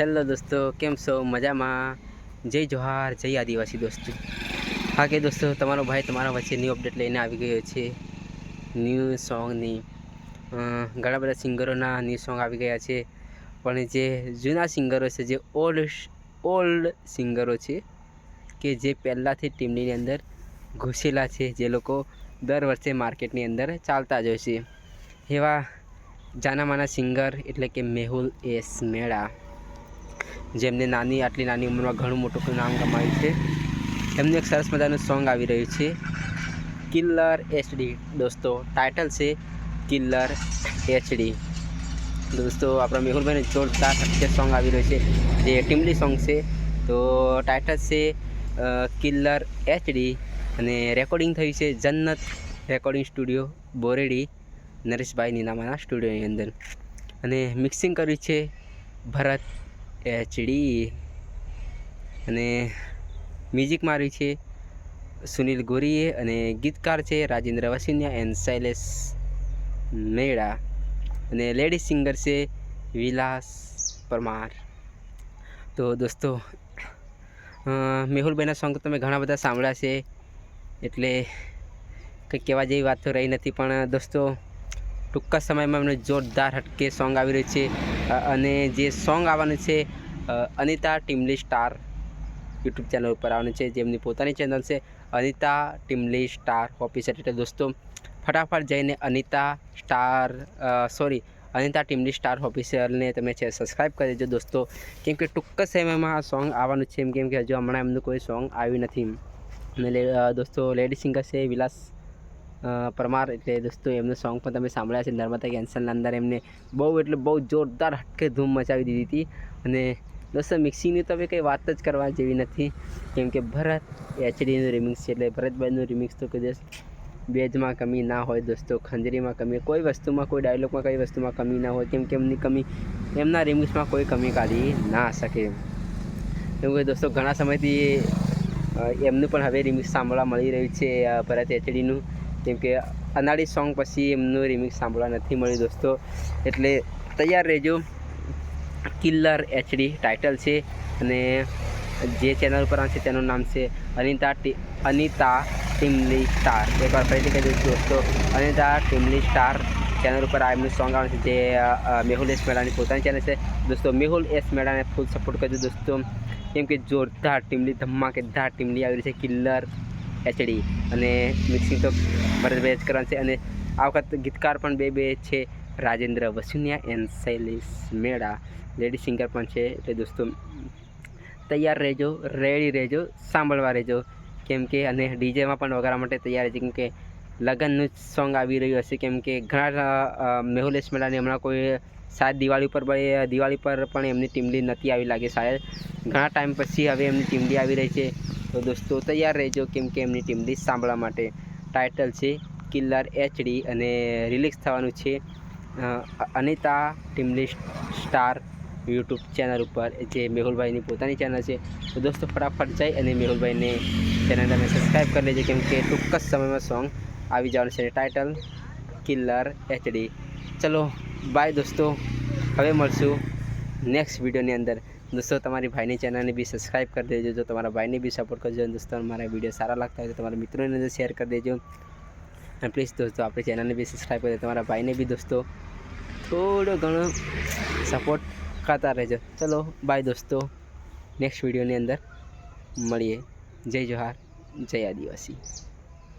Hello દોસ્તો, કેમ છો? મજામાં? જય જોહાર, જય આદિવાસી દોસ્તો. હા કે દોસ્તો, તમારો ભાઈ તમારા વચ્ચે ન્યૂ અપડેટ લઈને આવી ગયો છે. ન્યૂ સોંગની ઘણા બધા સિંગરોના ન્યૂ સોંગ આવી ગયા છે. પણ જે જૂના સિંગરો છે, જે ઓલ્ડ ઓલ્ડ સિંગરો છે, કે જે પહેલાંથી ટીમની અંદર ઘૂસેલા છે, જે લોકો દર વર્ષે માર્કેટની અંદર ચાલતા જ હોય છે. એવા જાનામાના સિંગર એટલે કે મેહુલ એસ મેળા. જેમને નાની, આટલી નાની ઉંમરમાં ઘણું મોટું નામ કમાયું છે. એમનું એક સરસ મજાનું સોંગ આવી રહ્યું છે. Killer HD. દોસ્તો ટાઇટલ છે કિલ્લર એચડી. દોસ્તો, આપણા મેહુલભાઈને જોરદાર હટકે સોંગ આવી રહ્યું છે, જે ટીમલી સોંગ છે, તો ટાઇટલ છે કિલ્લર એચડી. અને રેકોર્ડિંગ થયું છે જન્નત રેકોર્ડિંગ સ્ટુડિયો બોરેડી, નરેશભાઈ નીનામાના સ્ટુડિયોની અંદર. અને મિક્સિંગ કર્યું છે ભરત એચડી અને મ્યુઝિક માર્યું છે સુનિલ ગોરીએ અને ગીતકાર છે રાજેન્દ્ર વસિન્યા એન્ડ શૈલેષ મેળા અને લેડીઝ સિંગર છે વિલાસ પરમાર. તો દોસ્તો મેહુલભાઈના સોંગ તમે ઘણા બધા સાંભળ્યા છે, એટલે કંઈ કહેવા જેવી વાત તો રહી નથી, પણ દોસ્તો ટૂંકા સમયમાં એમનું જોરદાર હટકે સોંગ આવી રહ્યું છે. અને જે સોંગ આવવાનું છે Anita Timli star YouTube channel ઉપર આવવાનું છે, જેમની પોતાની ચેનલ છે, અનિતા ટીમલી સ્ટાર ઓફિસર એટલે દોસ્તો, ફટાફટ જઈને Anita star sorry Anita Timli star ઓફિસરને તમે છે સબસ્ક્રાઈબ કરી દેજો દોસ્તો. કેમ કે ટૂંક સમયમાં આ સોંગ આવવાનું છે એમ કેમ કે હજુ હમણાં એમનું કોઈ સોંગ આવ્યું નથી. અને દોસ્તો લેડી સિંગર છે વિલાસ પરમાર એટલે દોસ્તો, એમનું સોંગ પણ તમે સાંભળ્યા છે નર્મદા કેન્સરના અંદર એમને બહુ એટલે બહુ જોરદાર હટકે ધૂમ મચાવી દીધી હતી. અને દોસ્તો મિક્સિંગની તો હવે કંઈ વાત જ કરવા જેવી નથી. કેમ કે ભરત એચડીનું રિમિક્સ છે, એટલે ભરતભાઈનું રિમિક્સ તો કદાચ બેજમાં કમી ના હોય દોસ્તો, ખંજરીમાં કમી કોઈ વસ્તુમાં, કોઈ ડાયલોગમાં કઈ વસ્તુમાં કમી ના હોય, કેમ કે એમની કમી, એમના રિમિક્સમાં કોઈ કમી કાઢી ના શકે. એવું કે દોસ્તો, ઘણા સમયથી એમનું પણ હવે રિમિક્સ સાંભળવા મળી રહ્યું છે ભરત એચડીનું. કેમ કે અનાળી સોંગ પછી એમનું રિમિક્સ સાંભળવા નથી મળ્યું દોસ્તો. એટલે તૈયાર રહેજો. કિલ્લર એચડી ટાઇટલ છે અને જે ચેનલ ઉપર આવશે તેનું નામ છે અનિતા ટી, અનિતા ટીમલી સ્ટાર એકવાર ફરીથી કહી દઉં દોસ્તો. અનિતા ટીમલી સ્ટાર ચેનલ ઉપર આ એમનું સોંગ આવે છે જે મેહુલ એસ મેળાની પોતાની ચેનલ છે. દોસ્તો, મેહુલ એસ મેળાને ફૂલ સપોર્ટ કરજો દોસ્તો. કેમ કે જોરદાર ટીમલી, ધમાકેદાર ટીમલી આવી રહી છે. કિલ્લર એચડી અને મિક્સિંગ તો ભરતભાઈ જ કરવાનું છે. અને આ વખત ગીતકાર પણ બે બે છે. રાજેન્દ્ર વસુનિયા એન્ડ શૈલેષ મેળા લેડી સિંગર પણ છે. એટલે દોસ્તો, તૈયાર રહેજો રેડી રહેજો, સાંભળવા રહેજો. કેમ કે, અને ડીજેમાં પણ વગાડવા માટે તૈયાર રહેજો કેમ કે, લગ્નનું જ સોંગ આવી રહ્યું હશે. કેમ કે, ઘણા મેહુલેશ મેળાની હમણાં કોઈ શાયદ દિવાળી પર દિવાળી પર પણ એમની ટીમલી નથી આવી લાગે. શાયદ ઘણા ટાઈમ પછી હવે એમની ટીમલી આવી રહી છે. તો દોસ્તો, તૈયાર રહેજો કેમ કે એમની ટીમલી સાંભળવા માટે. ટાઇટલ છે કિલ્લર એચડી અને રિલીઝ થવાનું છે Anita Timli star YouTube channel ઉપર, જે મેહુલભાઈની પોતાની ચેનલ છે. તો દોસ્તો, ફટાફટ જઈ અને મેહુલભાઈને ચેનલને તમે સબસ્ક્રાઈબ કરી લેજો, કેમ કે ટૂંક જ સમયમાં સોંગ આવી જવાનું છે. ટાઇટલ કિલ્લર એચડી ચલો બાય દોસ્તો. હવે મળશું નેક્સ્ટ વિડીયોની અંદર. દોસ્તો, તમારી ભાઈની ચેનલને બી સબસ્ક્રાઈબ કરી દેજો. જો તમારા ભાઈને બી સપોર્ટ કરજો દોસ્તો, મારા વીડિયો સારા લાગતા હોય તો તમારા મિત્રોને શેર કરી દેજો. અને પ્લીઝ દોસ્તો, આપણી ચેનલને બી સબસ્ક્રાઈબ કરી તમારા ભાઈને બી દોસ્તો, થોડો ઘણો સપોર્ટ કરતા રહેજો. ચલો બાય દોસ્તો. નેક્સ્ટ વિડીયોની અંદર મળીએ. જય જોહાર. જય આદિવાસી.